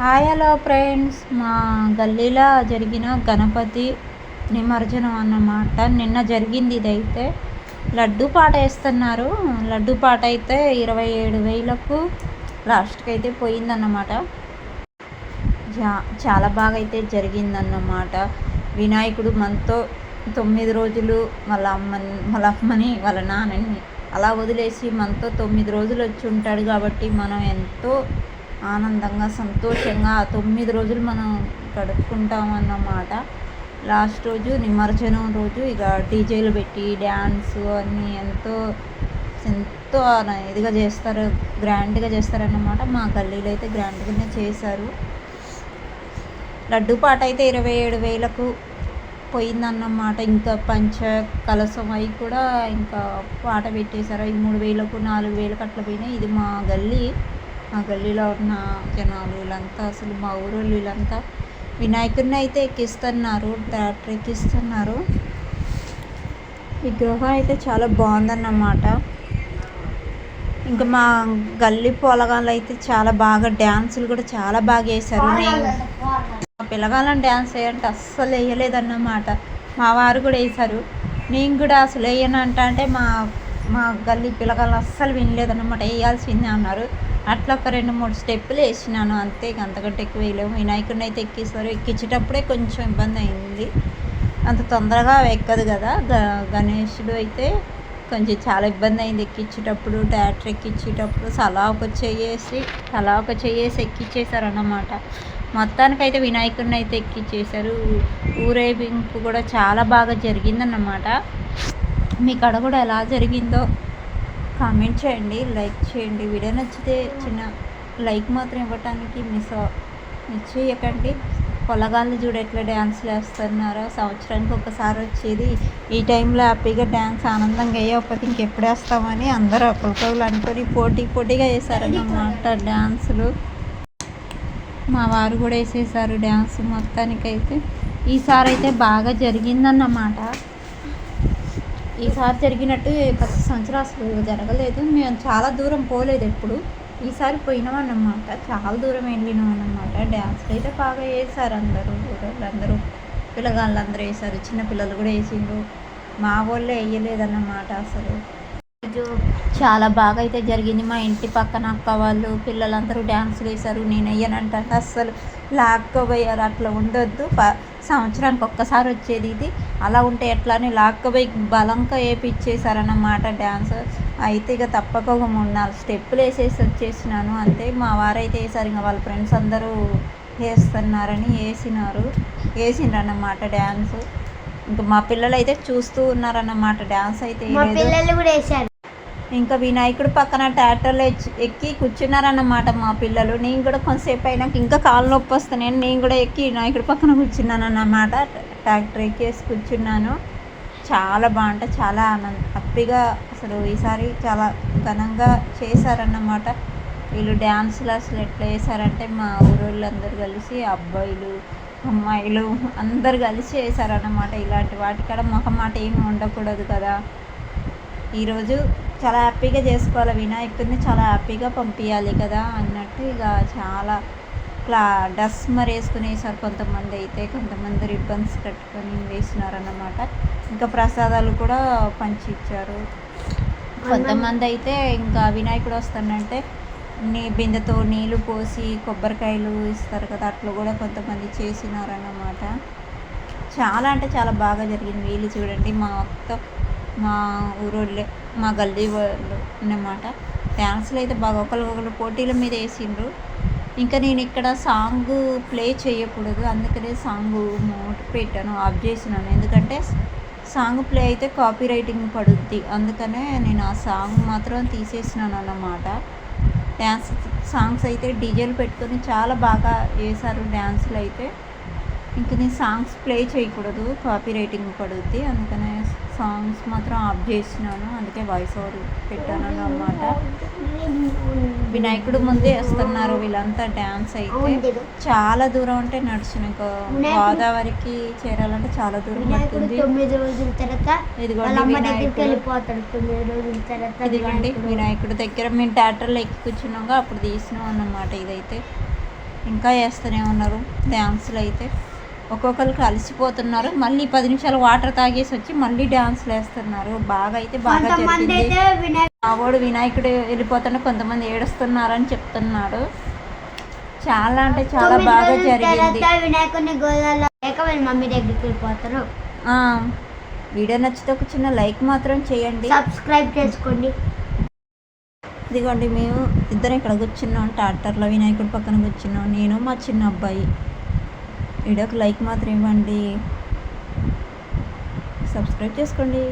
Hi hello friends. మా గల్లీలో జరిగిన గణపతి నిమజ్జనం అన్నమాట. నిన్న జరిగింది ఇదైతే. లడ్డు పాట వేస్తున్నారు. లడ్డు పాట అయితే ఇరవై ఏడు వేలకు లాస్ట్కి అయితే పోయిందన్నమాట. జా చాలా బాగా అయితే జరిగిందన్నమాట. వినాయకుడు మనతో తొమ్మిది రోజులు వాళ్ళ అమ్మని వాళ్ళ అమ్మని వాళ్ళ నాన్నని అలా వదిలేసి మనతో తొమ్మిది రోజులు వచ్చి ఉంటాడు కాబట్టి మనం ఎంతో ఆనందంగా సంతోషంగా ఆ తొమ్మిది రోజులు మనం గడుపుకుంటాం అన్నమాట లాస్ట్ రోజు నిమజ్జనం రోజు ఇక డీజేలు పెట్టి డ్యాన్స్ అన్నీ ఎంతో ఎంతో ఇదిగా చేస్తారు గ్రాండ్గా చేస్తారన్నమాట మా గల్లీలో అయితే గ్రాండ్గానే చేశారు. లడ్డు పాట అయితే ఇరవై ఏడు వేలకు పోయిందన్నమాట ఇంకా పంచ కలసం అవి కూడా ఇంకా పాట పెట్టేశారు. ఈ మూడు వేలకు నాలుగు వేలకు అట్లా పోయినాయి. ఇది మా గల్లీ మా గల్లీలో ఉన్న జనాలు వీళ్ళంతా అసలు మా ఊరు వీళ్ళంతా వినాయకుడిని అయితే ఎక్కిస్తున్నారు ట్రాక్టర్ ఎక్కిస్తున్నారు. విగ్రహం అయితే చాలా బాగుందన్నమాట. ఇంకా మా గల్లీ పొలగాళ్ళు అయితే చాలా బాగా డ్యాన్సులు కూడా చాలా బాగా వేశారు నేను మా పిల్లగాళ్ళని డ్యాన్స్ వేయంటే అస్సలు వేయలేదన్నమాట. మా వారు కూడా వేశారు. నేను కూడా అసలు వేయనంట అంటే మా మా గల్లీ పిల్లగాళ్ళు అస్సలు వినలేదన్నమాట. వేయాల్సిందే అన్నారు. అట్లా ఒక రెండు మూడు స్టెప్పులు వేసినాను. అంతే అంతకంటే ఎక్కువ వేయలేము. వినాయకుడిని అయితే ఎక్కిస్తారు ఎక్కించేటప్పుడే కొంచెం ఇబ్బంది అయింది. అంత తొందరగా ఎక్కదు కదా. గ గణేషుడు అయితే కొంచెం చాలా ఇబ్బంది అయింది ఎక్కించేటప్పుడు. ట్రాక్టర్ ఎక్కించేటప్పుడు సలా ఒక చెయ్యేసి సలా ఒక చెయ్యేసి ఎక్కించేశారు అన్నమాట మొత్తానికైతే వినాయకుడిని అయితే ఎక్కించేశారు. ఊరేగింపు కూడా చాలా బాగా జరిగిందన్నమాట. మీ కడ కూడా ఎలా జరిగిందో కామెంట్ చేయండి లైక్ చేయండి. వీడియో నచ్చితే చిన్న లైక్ మాత్రం ఇవ్వటానికి మిస్ మిస్ చేయకండి. పొలగాళ్ళు చూడు ఎట్లా డ్యాన్స్ వేస్తున్నారో సంవత్సరానికి ఒకసారి వచ్చేది. ఈ టైంలో హ్యాపీగా డ్యాన్స్ ఆనందంగా వేయకపోతే ఇంకెప్పుడు వేస్తామని అందరూ ఒకరికొకరు అనుకొని పోటీ పోటీగా వేసారన్నమాట డ్యాన్సులు. మా వారు కూడా వేసేసారు డ్యాన్స్ మొత్తానికైతే. ఈసారి అయితే బాగా జరిగిందన్నమాట. ఈసారి జరిగినట్టు ప్రతి సంవత్సరం అసలు జరగలేదు. మేము చాలా దూరం పోలేదు ఎప్పుడు. ఈసారి పోయినాం అన్నమాట చాలా దూరం వెళ్ళినాం అన్నమాట డ్యాన్స్లు అయితే బాగా వేశారు అందరూ. అందరూ పిల్లగాళ్ళు వేశారు చిన్న పిల్లలు కూడా వేసిండ్రు. మా వాళ్ళే వేయలేదన్నమాట అసలు. చాలా బాగా అయితే జరిగింది. మా ఇంటి పక్కన అక్క వాళ్ళు పిల్లలందరూ డ్యాన్సులు వేశారు. నేను వేయనంటే అస్సలు లాక్కోపోయారు అట్లా ఉండొద్దు. సంవత్సరానికి ఒక్కసారి వచ్చేది ఇది. అలా ఉంటే ఎట్లా అని లాక్కపోయి బలంగా వేపిచ్చేసారన్నమాట డ్యాన్స్ అయితే ఇక తప్పక ఒక మూడు నాలుగు స్టెప్పులు వేసేసి వచ్చేసినాను. అంతే మా వారైతే వేసారు ఇంకా వాళ్ళ ఫ్రెండ్స్ అందరూ వేస్తున్నారని వేసినారు. వేసిండ్రు అన్నమాట డ్యాన్స్ ఇంకా మా పిల్లలు అయితే చూస్తూ ఉన్నారన్నమాట. డ్యాన్స్ అయితే పిల్లలు కూడా వేసారు ఇంకా వినాయకుడు పక్కన ట్రాక్టర్లో ఎక్కి కూర్చున్నారన్నమాట మా పిల్లలు. నేను కూడా కొంతసేపు అయినాక ఇంకా కాళ్ళు నొప్పి వస్తున్నాయని నేను కూడా ఎక్కి వినాయకుడు పక్కన కూర్చున్నాను అన్నమాట ట్రాక్టర్ ఎక్కేసి కూర్చున్నాను. చాలా బాగుంటే చాలా ఆనంద. హ్యాపీగా అసలు ఈసారి చాలా ఘనంగా చేశారన్నమాట. వీళ్ళు డ్యాన్సులు అసలు ఎట్లా వేశారంటే మా ఊరోళ్ళందరూ కలిసి అబ్బాయిలు అమ్మాయిలు అందరు కలిసి వేశారన్నమాట ఇలాంటి వాటికాడ మొహమాట ఏమి ఉండకూడదు కదా. ఈరోజు చాలా హ్యాపీగా చేసుకోవాలి. వినాయకుడిని చాలా హ్యాపీగా పంపించాలి కదా అన్నట్టు ఇక చాలా క్లా డస్ మరి కొంతమంది అయితే. కొంతమంది రిబ్బన్స్ కట్టుకొని వేసినారన్నమాట. ఇంకా ప్రసాదాలు కూడా పంచి ఇచ్చారు కొంతమంది అయితే ఇంకా వినాయకుడు వస్తానంటే నీ బిందెతో నీళ్ళు పోసి కొబ్బరికాయలు ఇస్తారు కదా అట్లా కూడా కొంతమంది చేసినారన్నమాట. చాలా అంటే చాలా బాగా జరిగింది. వీళ్ళు చూడండి మా మొత్తం మా ఊరోళ్ళే మా గల్లీ వాళ్ళు అన్నమాట. డ్యాన్స్లు అయితే బాగా ఒకరికొకరు పోటీల మీద వేసిండ్రు. ఇంకా నేను ఇక్కడ సాంగ్ ప్లే చేయకూడదు అందుకనే సాంగ్ మోట్ పెట్టాను ఆఫ్ చేసినాను. ఎందుకంటే సాంగ్ ప్లే అయితే కాపీ రైటింగ్ పడుద్ది అందుకనే నేను ఆ సాంగ్ మాత్రం తీసేసినాను అన్నమాట. డ్యాన్స్ సాంగ్స్ అయితే డీజేలు పెట్టుకొని చాలా బాగా వేశారు డ్యాన్సులు అయితే. ఇంక నేను సాంగ్స్ ప్లే చేయకూడదు కాపీ రైటింగ్ పడుద్ది అందుకనే సాంగ్స్ మాత్రం ఆఫ్ చేసినాను. అందుకే వాయిస్ ఓవర్ పెట్టాను అన్నమాట. వినాయకుడు ముందే వస్తున్నారు. వీళ్ళంతా డ్యాన్స్ అయితే చాలా దూరం అంటే నడిచిన ఇంకా గోదావరికి చేరాలంటే చాలా దూరం పడుతుంది. తొమ్మిది రోజుల తర్వాత ఇదిగోండి వినాయకుడు. దగ్గర మేము థియేటర్లో ఎక్కి కూర్చున్నాగా అప్పుడు తీసినాం అన్నమాట ఇదైతే. ఇంకా వేస్తూనే ఉన్నారు. డ్యాన్సులు అయితే. ఒక్కొక్కరికి అలసిపోతున్నారు మళ్ళీ పది నిమిషాలు వాటర్ తాగేసి వచ్చి మళ్ళీ డ్యాన్స్లు వేస్తున్నారు బాగా అయితే బాగా మావోడు వినాయకుడు వెళ్ళిపోతుంటే కొంతమంది ఏడుస్తున్నారని చెప్తున్నాడు. చాలా అంటే చాలా బాగా జరిగింది. వినాయకుడిని మమ్మీ దగ్గరికి వెళ్ళిపోతారు. వీడియో నచ్చితే ఒక చిన్న లైక్ మాత్రం చేయండి. సబ్స్క్రైబ్ చేసుకోండి. ఇదిగోండి మేము ఇద్దరం ఇక్కడ కూర్చున్నాం. ట్రాక్టర్లో వినాయకుడి పక్కన కూర్చున్నాం. నేను మా చిన్న అబ్బాయి. వీడియోకి లైక్ మాత్రం ఇవ్వండి. సబ్స్క్రైబ్ చేసుకోండి.